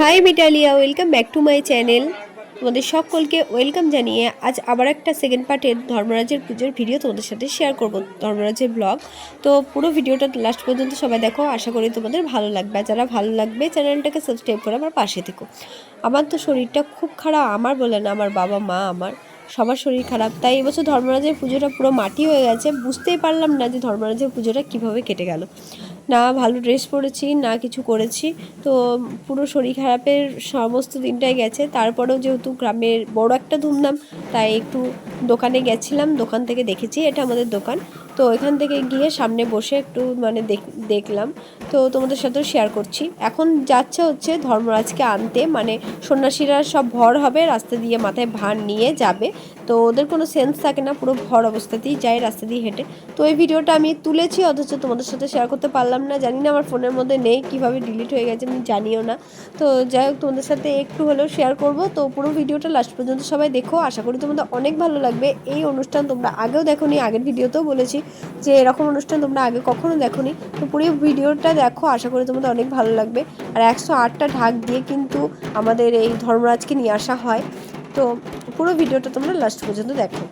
Hi Mitalia welcome back to my channel তোমাদের সকলকে welcome জানিয়ে আজ আবার একটা সেকেন্ড পার্টের ধর্মরাজের পুজোর ভিডিও তোমাদের সাথে শেয়ার করব, ধর্মরাজের ব্লগ তো পুরো ভিডিওটা লাস্ট পর্যন্ত সবাই দেখো, আশা করি তোমাদের ভালো লাগবে। যারা ভালো লাগবে চ্যানেলটাকে সাবস্ক্রাইব করে আমার পাশে থেকো। আমার তো শরীরটা খুব খারাপ, আমার বলে না, আমার বাবা, মা, আমার সবার শরীর খারাপ। তাই এবছর ধর্মরাজের পুজোটা পুরো মাটি হয়ে গেছে, বুঝতেই পারলাম না যে ধর্মরাজের পুজোটা কীভাবে কেটে গেল। না ভালো ড্রেস পরেছি, না কিছু করেছি। তো পুরো শরীর খারাপের সমস্ত দিনটাই গেছে। তারপরেও যেহেতু গ্রামের বড় একটা ধুমধাম, তাই একটু দোকানে গেছিলাম, দোকান থেকে দেখেছি, এটা আমাদের দোকান। তো এখান থেকে গিয়ে সামনে বসে একটু মানে দেখ- দেখলাম। তো তোমাদের সাথেও শেয়ার করছি। এখন যাচ্ছে হচ্ছে ধর্মরাজকে আনতে। মানে সন্ন্যাসীরা সব ভর হবে, রাস্তা দিয়ে মাথায় ভার নিয়ে যাবে। তো ওদের কোনো সেন্স থাকে না, পুরো ভর অবস্থাতেই যায় রাস্তা দিয়ে হেঁটে। তো এই ভিডিওটা আমি তুলেছি, অথচ তোমাদের সাথে শেয়ার করতে পারলাম না। জানি না আমার ফোনের মধ্যে নেই, কীভাবে ডিলিট হয়ে গেছে, আমি জানিও না। তো যাই হোক, তোমাদের সাথে একটু হলেও শেয়ার করব। তো পুরো ভিডিওটা লাস্ট পর্যন্ত সবাই দেখো। আশা করি তোমাদের অনেক ভালো লাগবে। এই অনুষ্ঠান তোমরা আগেও দেখো নি আগের ভিডিওতেও বলেছি। যে এরকম অনুষ্ঠান তোমরা আগে কখনো দেখোনি, তো পুরো ভিডিওটা দেখো, আশা করি তোমাদের অনেক ভালো লাগবে। আর একশো আটটা ঢাক দিয়ে কিন্তু আমাদের এই ধর্মরাজকে নিয়ে আসা হয়। তো পুরো ভিডিওটা তোমরা লাস্ট পর্যন্ত দেখো।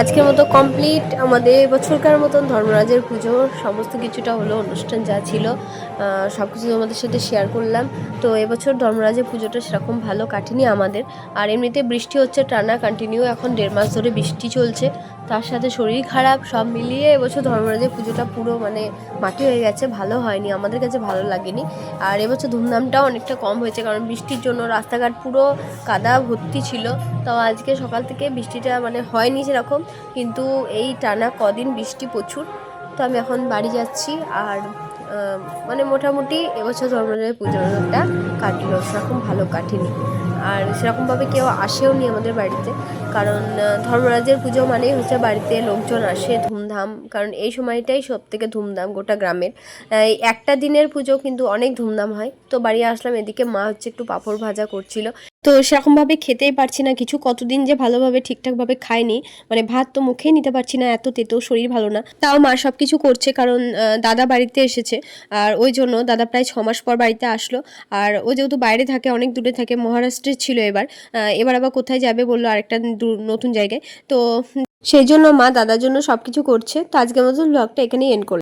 আজকের মতো কমপ্লিট আমাদের এবছরকার মতন ধর্মরাজের পুজো, সমস্ত কিছুটা হলো অনুষ্ঠান যা ছিল সব কিছু তোমাদের সাথে শেয়ার করলাম। তো এবছর ধর্মরাজের পুজোটা সেরকম ভালো কাটেনি আমাদের। আর এমনিতে বৃষ্টি হচ্ছে, টানা কন্টিনিউ এখন দেড় মাস ধরে বৃষ্টি চলছে। তার সাথে শরীর খারাপ, সব মিলিয়ে এবছর ধর্মরাজের পুজোটা পুরো মানে মাটি হয়ে গেছে, ভালো হয়নি, আমাদের কাছে ভালো লাগেনি। আর এবছর ধুমধামটাও অনেকটা কম হয়েছে, কারণ বৃষ্টির জন্য রাস্তাঘাট পুরো কাদা ভর্তি ছিল। তাও আজকে সকাল থেকে বৃষ্টিটা মানে হয়নি সেরকম, কিন্তু এই টানা কদিন বৃষ্টি প্রচুর। তো আমি এখন বাড়ি যাচ্ছি আর মানে মোটামুটি এবছর ধর্মরাজের পুজোটা কাটলো সেরকম ভালো কাটেনি। আর সেরকমভাবে কেউ আসেও নি আমাদের বাড়িতে। কারণ ধর্মরাজের পুজো মানেই হচ্ছে বাড়িতে লোকজন আসে ধুমধাম। কারণ এই সময়টাই সব থেকে ধুমধাম গোটা গ্রামের। একটা দিনের পুজো কিন্তু অনেক ধুমধাম হয়। তো বাড়ি আসলাম, এদিকে মা হচ্ছে একটু পাঁপড় ভাজা করছিল। তো সেরকমভাবে খেতেই পারছি না। কিছু কতদিন যে ভালোভাবে ঠিকঠাকভাবে খাইনি মানে ভাত তো মুখেই নিতে পারছি না, এত তেতেও শরীর ভালো না। তাও মা সব কিছু করছে কারণ দাদা বাড়িতে এসেছে। আর ওই জন্য দাদা প্রায় ছ মাস পর বাড়িতে আসলো। আর ও যেহেতু বাইরে থাকে, অনেক দূরে থাকে, মহারাষ্ট্রে ছিল এবার। এবার আবার কোথায় যাবে বলল আরেকটা নতুন জায়গায়। তো সেই জন্য মা দাদার জন্য সব কিছু করছে। তো আজকের মতো ব্লগটা এখানেই এন্ড করলাম।